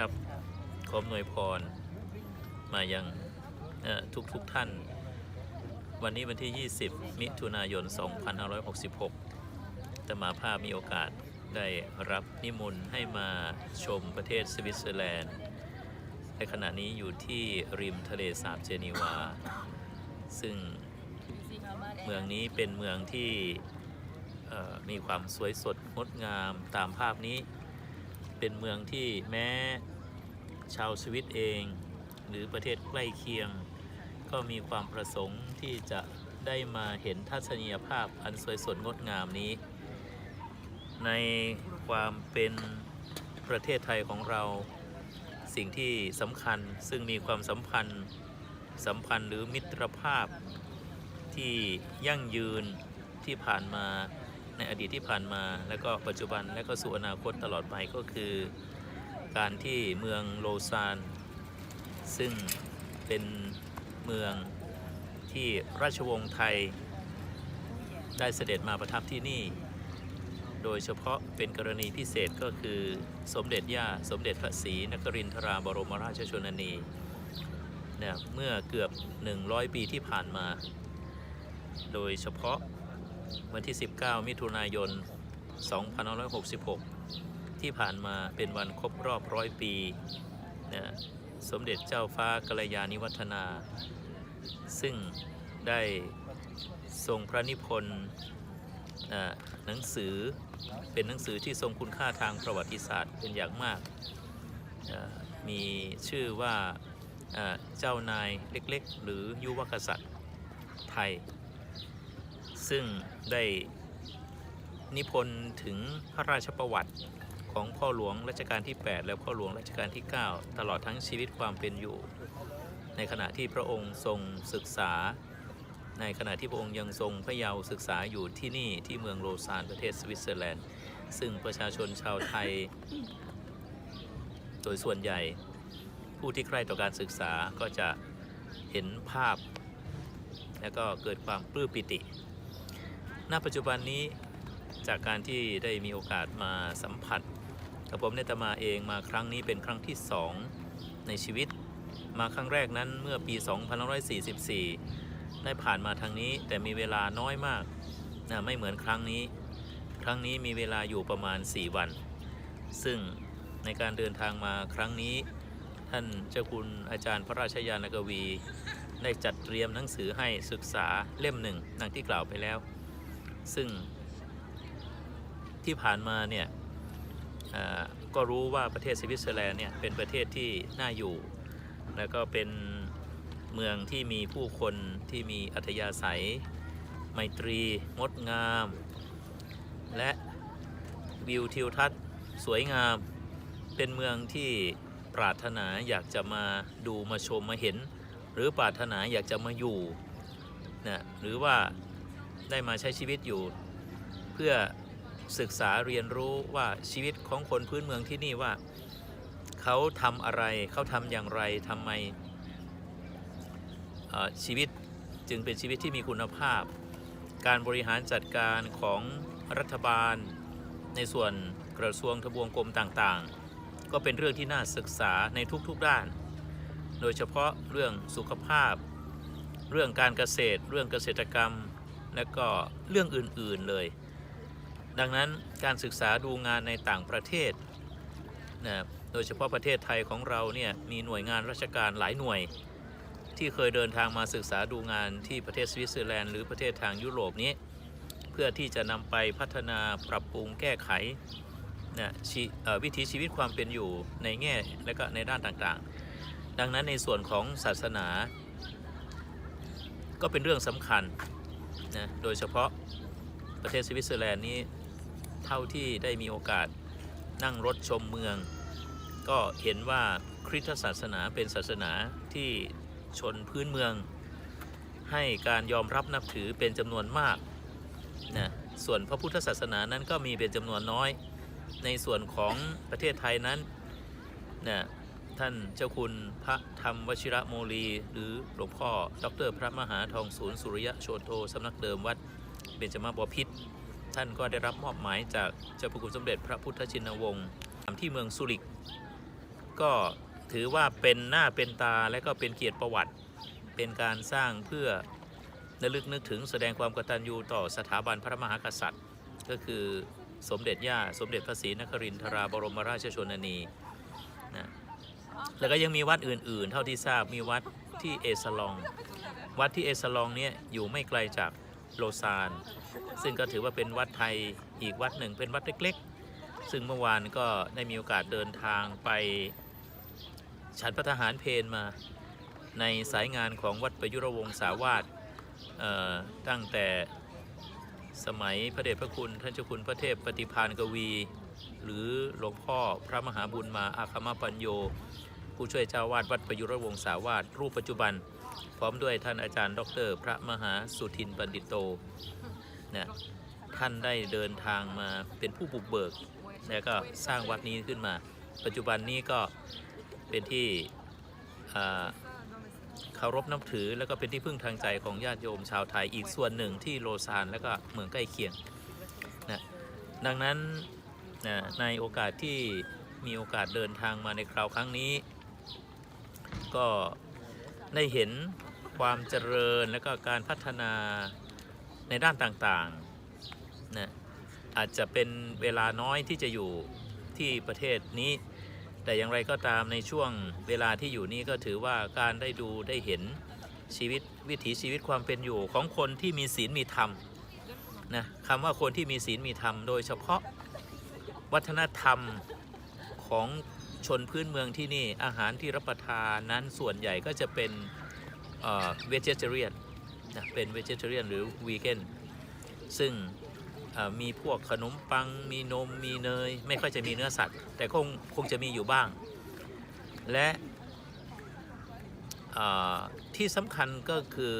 ครับขออำนวยพร มายังทุกทุกๆท่าน วันนี้วันที่ 20 มิถุนายน 2566 ตมาภาพมีโอกาสได้รับนิมนต์ให้มาชมประเทศสวิตเซอร์แลนด์ ในขณะนี้อยู่ที่ริมทะเลสาบเจนีวา ซึ่งเมืองนี้เป็นเมืองที่มีความสวยสดงดงามตามภาพนี้ เป็นเมืองที่แม้ ชาวสวิตเอง หรือประเทศใกล้เคียง ก็มีความประสงค์ที่จะได้มาเห็นทัศนียภาพอันสวยสดงดงามนี้ ในความเป็นประเทศไทยของเรา สิ่งที่สำคัญซึ่งมีความสัมพันธ์สัมพันธ์หรือมิตรภาพที่ยั่งยืนที่ผ่านมาในอดีตที่ผ่านมา แล้วก็ปัจจุบันและก็สู่อนาคตตลอดไปก็คือ การที่เมืองโลซาน ซึ่งเป็นเมืองที่ราชวงศ์ไทย ได้เสด็จมาประทับที่นี่ โดยเฉพาะเป็นกรณีพิเศษก็คือสมเด็จย่าสมเด็จพระศรีนครินทราบรมราชชนนีเนี่ยเมื่อเกือบ 100 ปีที่ผ่านมา โดยเฉพาะวันที่ 19 มิถุนายน 2566 ที่ผ่านมาเป็นวันครบรอบร้อยปีนะสมเด็จเจ้าฟ้ากัลยาณิวัฒนา ซึ่งได้ทรงพระนิพนธ์หนังสือเป็นหนังสือที่ทรงคุณค่าทางประวัติศาสตร์เป็นอย่างมาก มีชื่อว่าอ่าเจ้านายเล็กๆ หรือยุวกษัตริย์ไทย ซึ่งได้นิพนธ์ถึงพระราชประวัติ ของพ่อหลวงรัชกาลที่ 8 และพ่อหลวงรัชกาลที่ 9 ตลอดทั้งชีวิตความเป็นอยู่ ในขณะที่พระองค์ทรงศึกษา ในขณะที่พระองค์ยังทรงพระเยาว์ศึกษาอยู่ที่นี่ที่เมืองโลซานประเทศสวิตเซอร์แลนด์ ซึ่งประชาชนชาวไทย โดยส่วนใหญ่ ผู้ที่ใคร่ต่อการศึกษาก็จะเห็นภาพ และก็เกิดความปลื้มปิติ ณ ปัจจุบันนี้จากการที่ได้มีโอกาสมาสัมผัส กับผมเนตมาเองมาครั้งนี้เป็นครั้งที่สองในชีวิต มาครั้งแรกนั้นเมื่อปี2544 ได้ผ่านมาทางนี้แต่มีเวลาน้อยมากนะไม่เหมือนครั้งนี้ ครั้งนี้มีเวลาอยู่ประมาณ 4 วัน ซึ่งในการเดินทางมาครั้งนี้ ท่านเจ้าคุณอาจารย์พระราชยานกวี ได้จัดเตรียมหนังสือให้ศึกษาเล่มหนึ่งดังที่กล่าวไปแล้ว ซึ่งที่ผ่านมาเนี่ย ก็รู้ว่าประเทศสวิตเซอร์แลนด์เนี่ยเป็นประเทศที่น่าอยู่ แล้วก็เป็นเมืองที่มีผู้คนที่มีอัธยาศัย ไมตรี งดงาม และวิวทิวทัศน์สวยงาม เป็นเมืองที่ปรารถนาอยากจะมาดูมาชมมาเห็น หรือปรารถนาอยากจะมาอยู่นะหรือว่าได้มาใช้ชีวิตอยู่ เพื่อ ศึกษาเรียนรู้ว่าชีวิตของคนพื้นเมืองที่นี่ว่าเขาทำอะไรเขาทำอย่างไรทำไมชีวิตจึงเป็นชีวิตที่มีคุณภาพ การบริหารจัดการของรัฐบาล ในส่วนกระทรวงทบวงกรมต่างๆ ก็เป็นเรื่องที่น่าศึกษาในทุกๆด้าน โดยเฉพาะเรื่องสุขภาพ เรื่องการเกษตร เรื่องเกษตรกรรม และก็เรื่องอื่นๆเลย ดังนั้นการศึกษาดูงานในต่างประเทศนะโดยเฉพาะประเทศไทยของเราเนี่ยมีหน่วยงานราชการหลายหน่วย ที่เคยเดินทางมาศึกษาดูงานที่ประเทศสวิตเซอร์แลนด์หรือประเทศทางยุโรปนี้ เพื่อที่จะนำไปพัฒนาปรับปรุงแก้ไขนะวิถีชีวิตความเป็นอยู่ในแง่และก็ในด้านต่างๆ ดังนั้นในส่วนของศาสนา ก็เป็นเรื่องสำคัญนะโดยเฉพาะประเทศสวิตเซอร์แลนด์นี้ เท่าที่ได้มีโอกาสนั่งรถชมเมือง ก็เห็นว่าคริสตศาสนาเป็นศาสนาที่ชนพื้นเมือง ให้การยอมรับนับถือเป็นจำนวนมากนะส่วนพระพุทธศาสนานั้นก็มีเป็นจำนวนน้อย ในส่วนของประเทศไทยนั้นนะท่านเจ้าคุณพระธรรมวชิระโมลี หรือหลวงพ่อ ดร พระมหาทองศูนย์สุริยะโชโทสำนักเดิมวัดเบญจมาบพิษ ท่านก็ได้รับมอบหมายจากเจ้าพระคุณสมเด็จพระพุทธชินวงศ์ที่เมืองสุริก ก็ถือว่าเป็นหน้าเป็นตาและก็เป็นเกียรติประวัติ เป็นการสร้างเพื่อระลึกนึกถึงแสดงความกตัญญูต่อสถาบันพระมหากษัตริย์ ก็คือสมเด็จย่าสมเด็จพระศรีนครินทราบรมราชชนนีนะแล้วก็ยังมีวัดอื่นๆ เท่าที่ทราบมีวัดที่เอสลอง วัดที่เอสลองเนี่ยอยู่ไม่ไกลจากโลซาน ซึ่งก็ถือว่าเป็นวัดไทยอีกวัดหนึ่งเป็นวัดเล็กๆ ซึ่งเมื่อวานก็ได้มีโอกาสเดินทางไปฉันพระทหารเพนมา ในสายงานของวัดประยุรวงศาวาสตั้งแต่สมัยพระเดชพระคุณท่านเจ้าคุณพระเทพปฏิพานกวี หรือหลวงพ่อพระมหาบุญมาอาคมาปัญโย ผู้ช่วยเจ้าวาดวัดประยุรวงศาวาสรูปปัจจุบัน พร้อมด้วยท่านอาจารย์ ดร พระมหาสุทินบัณฑิตโต นี่ยท่านได้เดินทางมาเป็นผู้บุกเบิก แล้วก็สร้างวัดนี้ขึ้นมา ปัจจุบันนี้ก็เป็นที่เคารพนับถือ แล้วก็เป็นที่พึ่งทางใจของญาติโยมชาวไทยอีกส่วนหนึ่งที่โลซานแล้วก็เมืองใกล้เคียงนะดังนั้นนะในโอกาสที่มีโอกาสเดินทางมาในคราวครั้งนี้ ก็ได้เห็นความเจริญและก็การพัฒนา ในด้านต่างๆนะอาจจะเป็นเวลาน้อยที่จะอยู่ที่ประเทศนี้ แต่อย่างไรก็ตามในช่วงเวลาที่อยู่นี้ก็ถือว่าการได้ดูได้เห็นชีวิตวิถีชีวิตความเป็นอยู่ของคนที่มีศีลมีธรรมนะคำว่าคนที่มีศีลมีธรรมโดยเฉพาะวัฒนธรรมของชนพื้นเมืองที่นี่อาหารที่รับประทานนั้นส่วนใหญ่ก็จะเป็นเวจเทเรียน นะเป็นเวจเทเรียนหรือวีแกนซึ่งมีพวกขนมปัง มีนม มีเนย ไม่ค่อยจะมีเนื้อสัตว์ แต่คงคงจะมีอยู่บ้าง และที่สำคัญก็คือ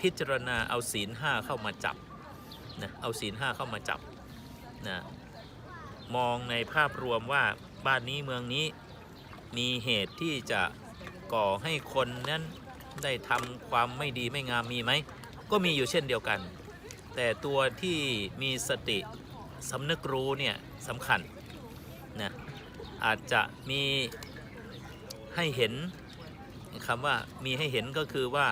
พิจารณาเอาศีลห้าเข้ามาจับนะเอาศีลห้าเข้ามาจับนะมองในภาพรวมว่าบ้านนี้เมืองนี้มีเหตุที่จะก่อให้คนนั้น ได้ทำความไม่ดีไม่งามมีไหม ก็มีอยู่เช่นเดียวกัน แต่ตัวที่มีสติสำนึกรู้เนี่ยสำคัญนะอาจจะมีให้เห็นคำว่ามีให้เห็นก็คือว่า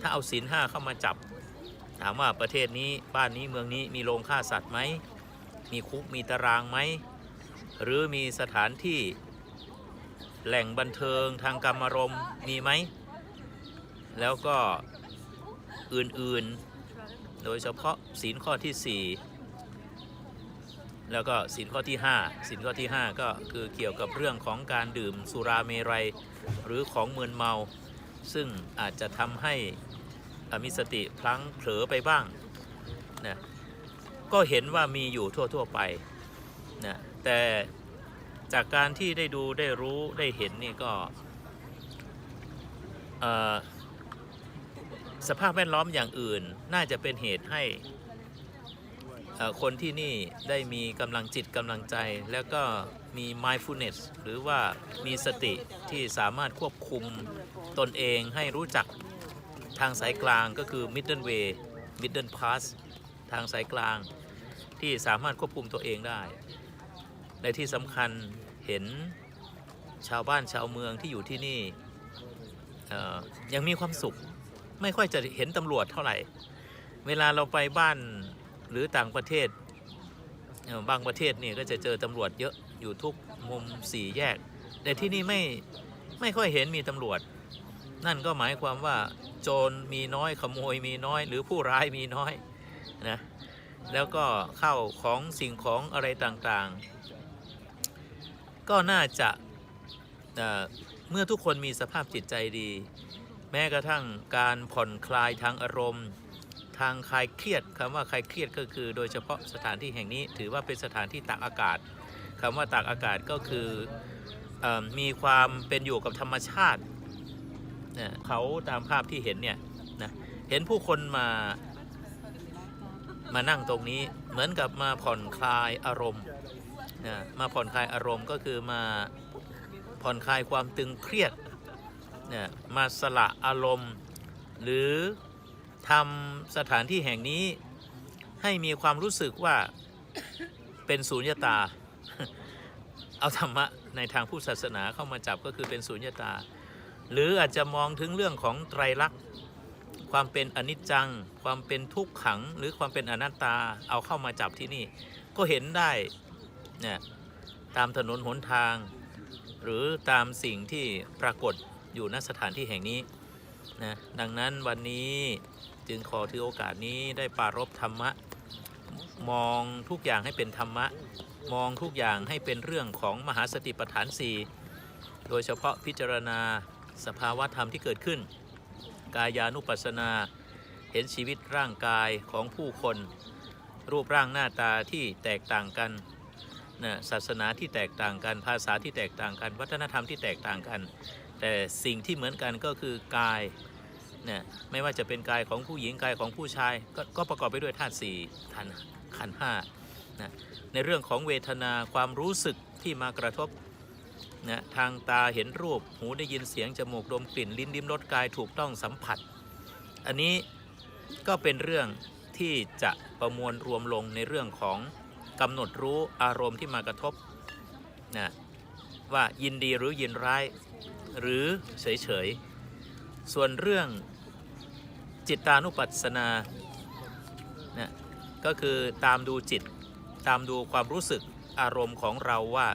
ถ้าเอาศีลห้าเข้ามาจับ ถามว่าประเทศนี้บ้านนี้เมืองนี้มีโรงฆ่าสัตว์ไหม มีคุกมีตารางไหม หรือมีสถานที่แหล่งบันเทิงทางกรรมารมมีไหม แล้วก็อื่นๆ โดยเฉพาะศีลข้อที่ 4 แล้วก็ศีลข้อที่ 5 ศีลข้อที่ 5 ก็คือเกี่ยวกับเรื่องของการดื่มสุราเมรัย หรือของมึนเมา ซึ่งอาจจะทำให้อมีสติพลั้งเผลอไปบ้างนะก็เห็นว่ามีอยู่ทั่ว ๆ ไปนะแต่จากการที่ได้ดูได้รู้ได้เห็นนี่ก็เอ่อ สภาพแวดล้อมอย่างอื่นน่าจะเป็นเหตุให้คนที่นี่ได้มีกำลังจิตกำลังใจ แล้วก็มี mindfulness หรือว่ามีสติที่สามารถควบคุมตนเองให้รู้จักทางสายกลางก็คือ middle way middle pass ทางสายกลางที่สามารถควบคุมตัวเองได้และที่สำคัญเห็นชาวบ้านชาวเมืองที่อยู่ที่นี่ยังมีความสุข ไม่ค่อยจะเห็นตำรวจเท่าไหร่ เวลาเราไปบ้านหรือต่างประเทศ บางประเทศนี่ก็จะเจอตำรวจเยอะอยู่ทุกมุมสี่แยก แต่ที่นี่ไม่ไม่ค่อยเห็นมีตำรวจ นั่นก็หมายความว่าโจรมีน้อยขโมยมีน้อย หรือผู้ร้ายมีน้อยนะแล้วก็เข้าของสิ่งของอะไรต่างๆ ก็น่าจะเมื่อทุกคนมีสภาพจิตใจดี แม้กระทั่งการผ่อนคลายทางอารมณ์ ทางคลายเครียดคำว่าคลายเครียดก็คือ โดยเฉพาะสถานที่แห่งนี้ ถือว่าเป็นสถานที่ตากอากาศคำว่าตากอากาศก็คืออมีความเป็นอยู่กับธรรมชาติเนี่ยเขาตามภาพที่เห็นเนี่ยนะเห็นผู้คนมามานั่งตรงนี้เหมือนกับมาผ่อนคลายอารมณ์นะมาผ่อนคลายอารมณ์ก็คือมาผ่อนคลายความตึงเครียด เนี่ยมาสละอารมณ์ หรือทำสถานที่แห่งนี้ให้มีความรู้สึกว่าเป็นศูนยตา เอาธรรมะในทางผู้ศาสนาเข้ามาจับก็คือเป็นสุญญตา หรืออาจจะมองถึงเรื่องของไตรลักษณ์ความเป็นอนิจจัง ความเป็นทุกขัง หรือความเป็นอนัตตาเอาเข้ามาจับที่นี่ ก็เห็นได้เนี่ยตามถนนหนทาง หรือตามสิ่งที่ปรากฏ อยู่ณสถานที่แห่งนี้นะดังนั้นวันนี้จึงขอถือโอกาสนี้ได้ปรารบธรรมะ มองทุกอย่างให้เป็นธรรมะ มองทุกอย่างให้เป็นเรื่องของมหาสติปัฏฐานสี่โดยเฉพาะพิจารณาสภาวะธรรมที่เกิดขึ้น กายานุปัสสนา เห็นชีวิตร่างกายของผู้คน รูปร่างหน้าตาที่แตกต่างกันนะศาสนาที่แตกต่างกัน ภาษาที่แตกต่างกัน วัฒนธรรมที่แตกต่างกัน แต่สิ่งที่เหมือนกันก็คือกายเนี่ยไม่ว่าจะเป็นกายของผู้หญิงกายของผู้ชายกก็ประกอบไปด้วยธาตุสี่ขันขันห้านะในเรื่องของเวทนาความรู้สึกที่มากระทบนะทางตาเห็นรูปหูได้ยินเสียง จมูกดมกลิ่น ลิ้นลิ้มรสกายถูกต้องสัมผัส อันนี้ก็เป็นเรื่องที่จะประมวลรวมลงในเรื่องของกำหนดรู้อารมณ์ที่มากระทบนะว่ายินดีหรือยินร้าย หรือเฉยๆ ส่วนเรื่องจิตานุปัสสนานะก็คือตามดูจิตตามดูความรู้สึกอารมณ์ของเราว่า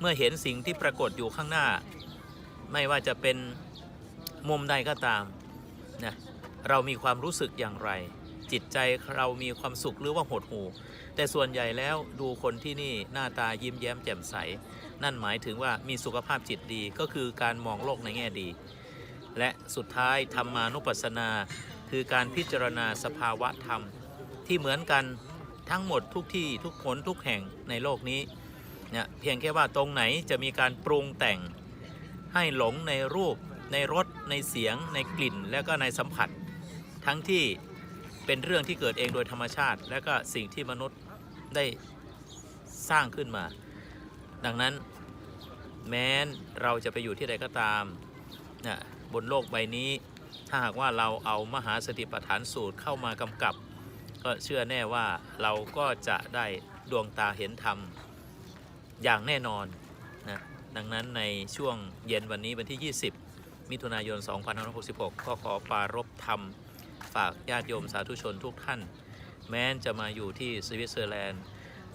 เมื่อเห็นสิ่งที่ปรากฏอยู่ข้างหน้า ไม่ว่าจะเป็นมุมใดก็ตามนะเรามีความรู้สึกอย่างไร จิตใจเรามีความสุขหรือว่าหดหู่แต่ส่วนใหญ่แล้วดูคนที่นี่หน้าตายิ้มแย้มแจ่มใส นั่นหมายถึงว่ามีสุขภาพจิตดีก็คือการมองโลกในแง่ดี และสุดท้ายธรรมานุปัสสนา คือการพิจารณาสภาวะธรรม ที่เหมือนกันทั้งหมดทุกที่ทุกคนทุกแห่งในโลกนี้เนี่ยเพียงแค่ว่าตรงไหนจะมีการปรุงแต่งให้หลงในรูป ในรสในเสียง ในกลิ่น และก็ในสัมผัส ทั้งที่เป็นเรื่องที่เกิดเองโดยธรรมชาติ และก็สิ่งที่มนุษย์ได้สร้างขึ้นมา ดังนั้น แม้นเราจะไปอยู่ที่ใดก็ตามนะบนโลกใบนี้ ถ้าหากว่าเราเอามหาสติปัฏฐานสูตรเข้ามากำกับ ก็เชื่อแน่ว่าเราก็จะได้ดวงตาเห็นธรรมอย่างแน่นอนนะดังนั้นในช่วงเย็นวันนี้วันที่ 20 มิถุนายน 2566 ก็ขอปรารบธรรม ฝากญาติโยมสาธุชนทุกท่าน แม้นจะมาอยู่ที่สวิตเซอร์แลนด์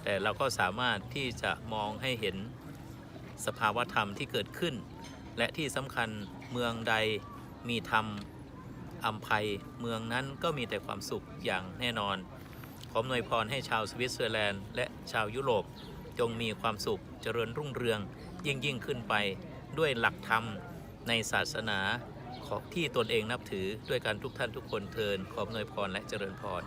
แต่เราก็สามารถที่จะมองให้เห็นสภาวะธรรมที่เกิดขึ้น และที่สำคัญเมืองใดมีธรรมอัมภัยเมืองนั้นก็มีแต่ความสุขอย่างแน่นอน ขออำนวยพรให้ชาวสวิตเซอร์แลนด์และชาวยุโรป จงมีความสุขเจริญรุ่งเรืองยิ่งยิ่งขึ้นไปด้วยหลักธรรมในศาสนาของที่ตนเองนับถือด้วยกันทุกท่านทุกคนเทินขออำนวยพรและเจริญพร